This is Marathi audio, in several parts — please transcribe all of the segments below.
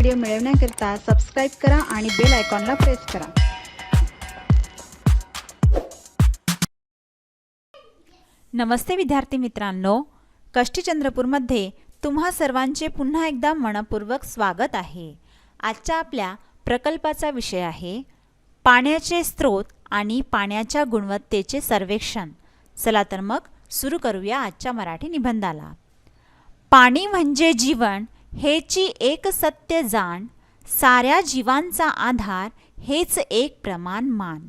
व्हिडिओ मिळवण्याकरिता सबस्क्राईब करा आणि बेल आयकॉनला प्रेस करा. नमस्ते विद्यार्थी मित्रांनो. कष्टीचंद्रपूरमध्ये तुम्हा सर्वांचे पुन्हा एकदा मनपूर्वक स्वागत आहे. आजच्या आपल्या प्रकल्पाचा विषय आहे पाण्याचे स्रोत आणि पाण्याच्या गुणवत्तेचे सर्वेक्षण. चला तर मग सुरू करूया आजच्या मराठी निबंधाला. पाणी म्हणजे जीवन हेची एक सत्य जाण साऱ्या जीवांचा आधार हेच एक प्रमाण मान.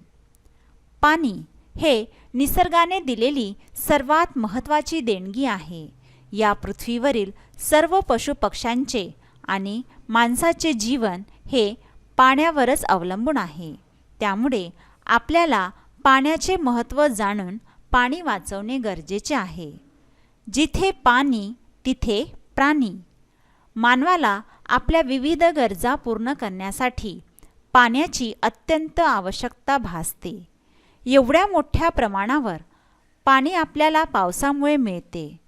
पाणी हे निसर्गाने दिलेली सर्वात महत्त्वाची देणगी आहे. या पृथ्वीवरील सर्व पशुपक्ष्यांचे आणि माणसाचे जीवन हे पाण्यावरच अवलंबून आहे. त्यामुळे आपल्याला पाण्याचे महत्त्व जाणून पाणी वाचवणे गरजेचे आहे. जिथे पाणी तिथे प्राणी. मानवाला आपल्या विविध गरजा पूर्ण करण्यासाठी पाण्याची अत्यंत आवश्यकता भासते. एवढ्या मोठ्या प्रमाणावर पाणी आपल्याला पावसामुळे मिळते.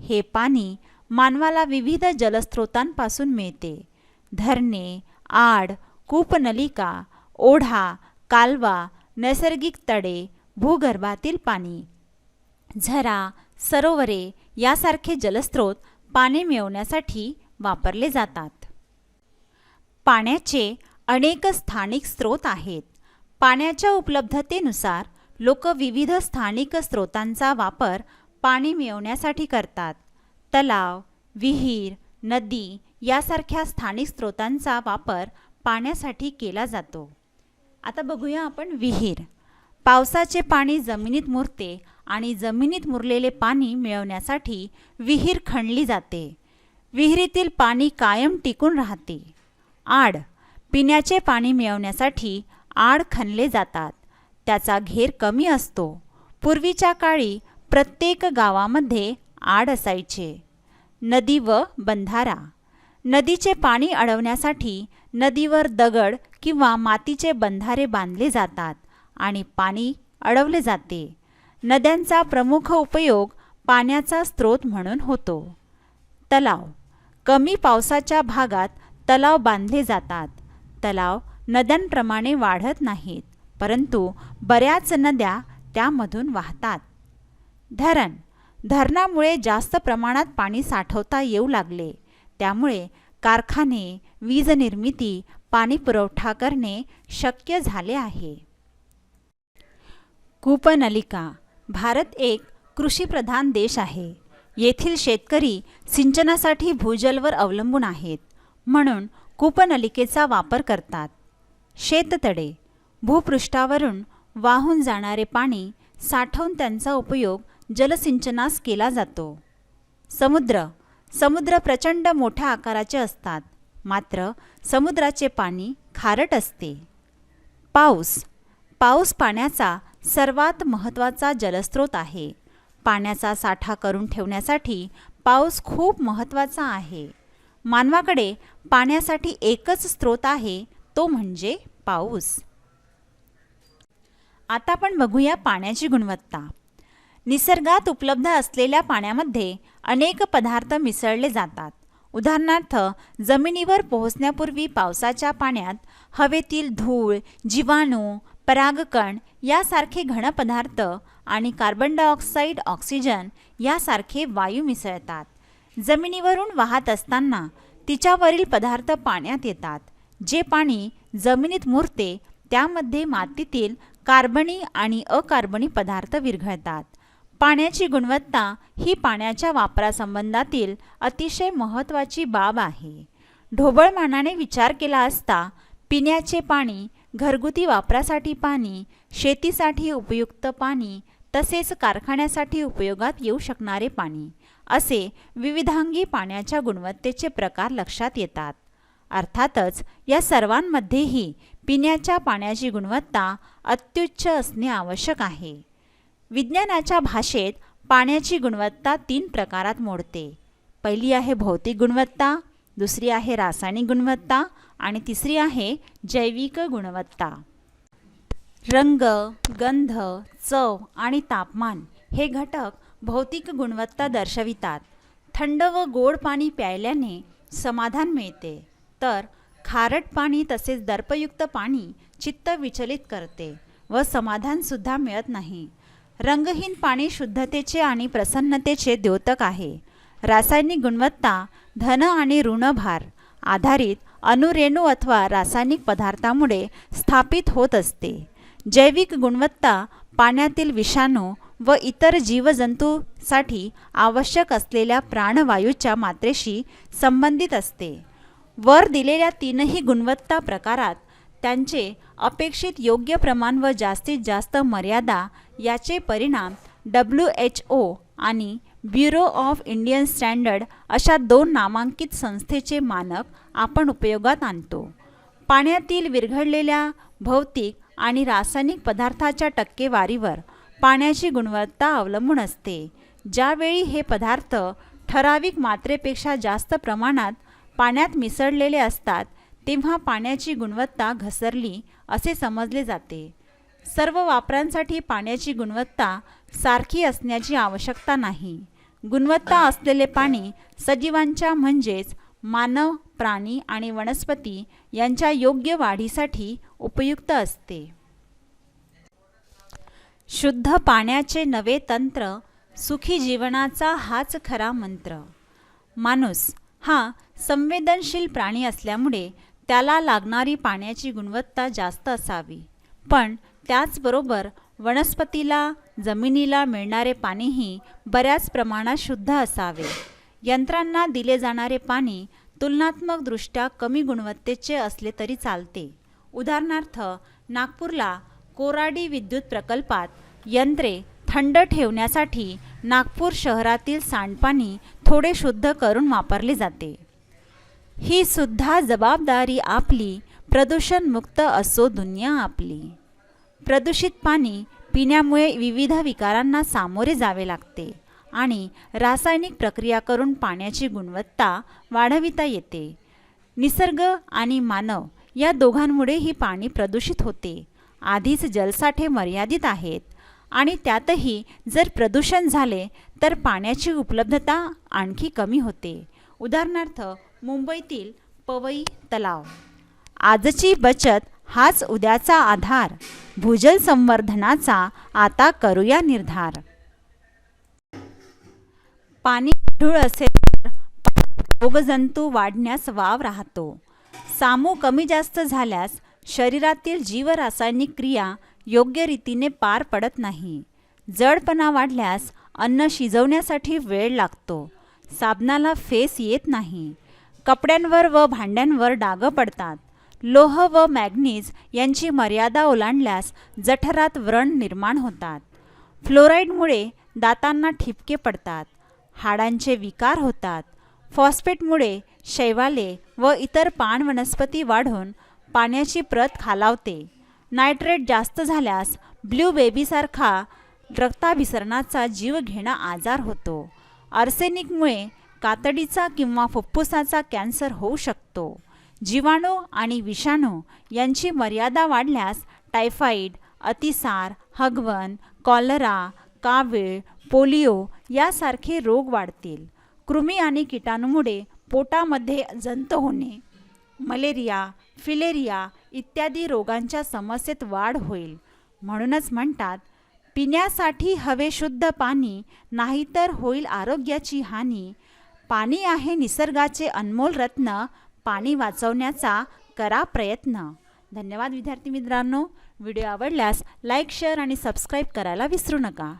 हे पाणी मानवाला विविध जलस्रोतांपासून मिळते. धरणे आड कूपनलिका ओढा कालवा नैसर्गिक तडे भूगर्भातील पाणी झरा सरोवरे यासारखे जलस्रोत पाणी मिळवण्यासाठी वापरले जातात. पाण्याचे अनेक स्थानिक स्रोत आहेत. पाण्याच्या उपलब्धतेनुसार लोक विविध स्थानिक स्रोतांचा वापर पाणी मिळवण्यासाठी करतात. तलाव विहीर नदी यासारख्या स्थानिक स्रोतांचा वापर पाण्यासाठी केला जातो. आता बघूया आपण विहीर. पावसाचे पाणी जमिनीत मुरते आणि जमिनीत मुरलेले पाणी मिळवण्यासाठी विहीर खणली जाते. विहिरीतील पाणी कायम टिकून राहते. आड पिण्याचे पाणी मिळवण्यासाठी आड खणले जातात. त्याचा घेर कमी असतो. पूर्वीच्या काळी प्रत्येक गावामध्ये आड असायचे. नदी व बंधारा. नदीचे पाणी अडवण्यासाठी नदीवर दगड किंवा मातीचे बंधारे बांधले जातात आणि पाणी अडवले जाते. नद्यांचा प्रमुख उपयोग पाण्याचा स्रोत म्हणून होतो. तलाव. कमी पावसाच्या भागात तलाव बांधले जातात. तलाव नद्यांप्रमाणे वाढत नाहीत परंतु बऱ्याच नद्या त्यामधून वाहतात. धरण. धरणामुळे जास्त प्रमाणात पाणी साठवता येऊ लागले. त्यामुळे कारखाने वीज निर्मिती पाणी पुरवठा करणे शक्य झाले आहे. कूपनलिका. भारत एक कृषीप्रधान देश आहे. येथील शेतकरी सिंचनासाठी भूजलवर अवलंबून आहेत. म्हणून कूपनलिकेचा वापर करतात. शेततळे भूपृष्ठावरून वाहून जाणारे पाणी साठवून त्यांचा उपयोग जलसिंचनास केला जातो. समुद्र समुद्र प्रचंड मोठ्या आकाराचे असतात मात्र समुद्राचे पाणी खारट असते. पाऊस पाऊस पाण्याचा सर्वात महत्त्वाचा जलस्रोत आहे. पाण्याचा साठा करून ठेवण्यासाठी पाऊस खूप महत्त्वाचा आहे. मानवाकडे पाण्यासाठी एकच स्रोत आहे तो म्हणजे पाऊस. आता आपण बघूया पाण्याची गुणवत्ता. निसर्गात उपलब्ध असलेल्या पाण्यामध्ये अनेक पदार्थ मिसळले जातात. उदाहरणार्थ जमिनीवर पोहोचण्यापूर्वी पावसाच्या पाण्यात हवेतील धूळ जीवाणू परागकण यासारखे घन पदार्थ आणि कार्बन डायऑक्साईड ऑक्सिजन यासारखे वायू मिसळतात. जमिनीवरून वाहत असताना तिच्यावरील पदार्थ पाण्यात येतात. जे पाणी जमिनीत मुरते त्यामध्ये मातीतील कार्बनी आणि अकार्बनी पदार्थ विरघळतात. पाण्याची गुणवत्ता ही पाण्याच्या वापरासंबंधातील अतिशय महत्त्वाची बाब आहे. ढोबळमानाने विचार केला असता पिण्याचे पाणी घरगुती वापरासाठी पाणी शेतीसाठी उपयुक्त पाणी तसेच कारखान्यासाठी उपयोगात येऊ शकणारे पाणी असे विविधांगी पाण्याच्या गुणवत्तेचे प्रकार लक्षात येतात. अर्थातच या सर्वांमध्येही पिण्याच्या पाण्याची गुणवत्ता अत्युच्च असणे आवश्यक आहे. विज्ञानाच्या भाषेत पाण्याची गुणवत्ता तीन प्रकारात मोडते. पहिली आहे भौतिक गुणवत्ता दुसरी आहे रासायनिक गुणवत्ता आणि तिसरी आहे जैविक गुणवत्ता. रंग गंध चव आणि तापमान हे घटक भौतिक गुणवत्ता दर्शवितात. थंड व गोड पाणी प्यायल्याने समाधान मिळते. तर खारट पाणी तसेच दर्पयुक्त पाणी चित्त विचलित करते व समाधानसुद्धा मिळत नाही. रंगहीन पाणी शुद्धतेचे आणि प्रसन्नतेचे द्योतक आहे. रासायनिक गुणवत्ता धन आणि ऋणभार आधारित अणुरेणू अथवा रासायनिक पदार्थामुळे स्थापित होत असते. जैविक गुणवत्ता पाण्यातील विषाणू व इतर जीवजंतूसाठी आवश्यक असलेल्या प्राणवायूच्या मात्रेशी संबंधित असते. वर दिलेल्या तीनही गुणवत्ता प्रकारात त्यांचे अपेक्षित योग्य प्रमाण व जास्तीत जास्त मर्यादा याचे परिणाम डब्ल्यू एच ओ आणि ब्युरो ऑफ इंडियन स्टँडर्ड अशा दोन नामांकित संस्थेचे मानक आपण उपयोगात आणतो. पाण्यातील विरघळलेल्या भौतिक आणि रासायनिक पदार्थाच्या टक्केवारीवर पाण्याची गुणवत्ता अवलंबून असते. ज्यावेळी हे पदार्थ ठराविक मात्रेपेक्षा जास्त प्रमाणात पाण्यात मिसळलेले असतात तेव्हा पाण्याची गुणवत्ता घसरली असे समजले जाते. सर्व वापरांसाठी पाण्याची गुणवत्ता सारखी असण्याची आवश्यकता नाही. गुणवत्ता असलेले पाणी सजीवांच्या म्हणजेच मानव प्राणी आणि वनस्पती यांच्या योग्य वाढीसाठी उपयुक्त असते. शुद्ध पाण्याचे नवे तंत्र सुखी जीवनाचा हाच खरा मंत्र. माणूस हा संवेदनशील प्राणी असल्यामुळे त्याला लागणारी पाण्याची गुणवत्ता जास्त असावी. पण त्याचबरोबर वनस्पतीला जमिनीला मिळणारे पाणीही बऱ्याच प्रमाणात शुद्ध असावे. यंत्रांना दिले जाणारे पाणी तुलनात्मकदृष्ट्या कमी गुणवत्तेचे असले तरी चालते. उदाहरणार्थ नागपूरला कोराडी विद्युत प्रकल्पात यंत्रे थंड ठेवण्यासाठी नागपूर शहरातील सांडपाणी थोडे शुद्ध करून वापरले जाते. ही सुद्धा जबाबदारी आपली प्रदूषणमुक्त असो दुनिया आपली. प्रदूषित पाणी पिण्यामुळे विविध विकारांना सामोरे जावे लागते आणि रासायनिक प्रक्रिया करून पाण्याची गुणवत्ता वाढविता येते. निसर्ग आणि मानव या दोघांमुळे ही पाणी प्रदूषित होते. आधीच जलसाठे मर्यादित आहेत आणि त्यातही जर प्रदूषण झाले तर पाण्याची उपलब्धता आणखी कमी होते. उदाहरणार्थ मुंबईतील पवई तलाव. आजची बचत हाच उद्याचा आधार. भूजल संवर्धनाचा आता करूया निर्धार. पाणी ढूळ असेल तर रोगजंतू वाढण्यास वाव राहतो. सामू कमी जास्त झाल्यास शरीरातील जीवरासायनिक क्रिया योग्य रीतीने पार पडत नाही. जडपणा वाढल्यास अन्न शिजवण्यासाठी वेळ लागतो. साबणाला फेस येत नाही. कपड्यांवर व भांड्यांवर डागं पडतात. लोह व मॅग्नीज यांची मर्यादा ओलांडल्यास जठरात व्रण निर्माण होतात. फ्लोराईडमुळे दातांना ठिपके पडतात हाडांचे विकार होतात. फॉस्फेटमुळे शैवाले व इतर पाण वनस्पती वाढून पाण्याची प्रत खालावते. नायट्रेट जास्त झाल्यास ब्ल्यू बेबीसारखा रक्ताभिसरणाचा जीव घेणा आजार होतो. आर्सेनिकमुळे कातडीचा किंवा फुफ्फुसाचा कॅन्सर होऊ शकतो. जीवाणू आणि विषाणू यांची मर्यादा वाढल्यास टायफाईड अतिसार हगवण कॉलरा कावीळ पोलिओ यासारखे रोग वाढतील. कृमी आणि किटाणूमुळे पोटामध्ये जंत होणे मलेरिया फिलेरिया इत्यादी रोगांच्या समस्येत वाढ होईल. म्हणूनच म्हणतात पिण्यासाठी हवे शुद्ध पाणी नाहीतर होईल आरोग्याची हानी. पाणी आहे निसर्गाचे अनमोल रत्न पाणी वाचवण्याचा करा प्रयत्न. धन्यवाद विद्यार्थी मित्रांनो. व्हिडिओ आवडल्यास लाईक शेअर आणि सबस्क्राईब करायला विसरू नका.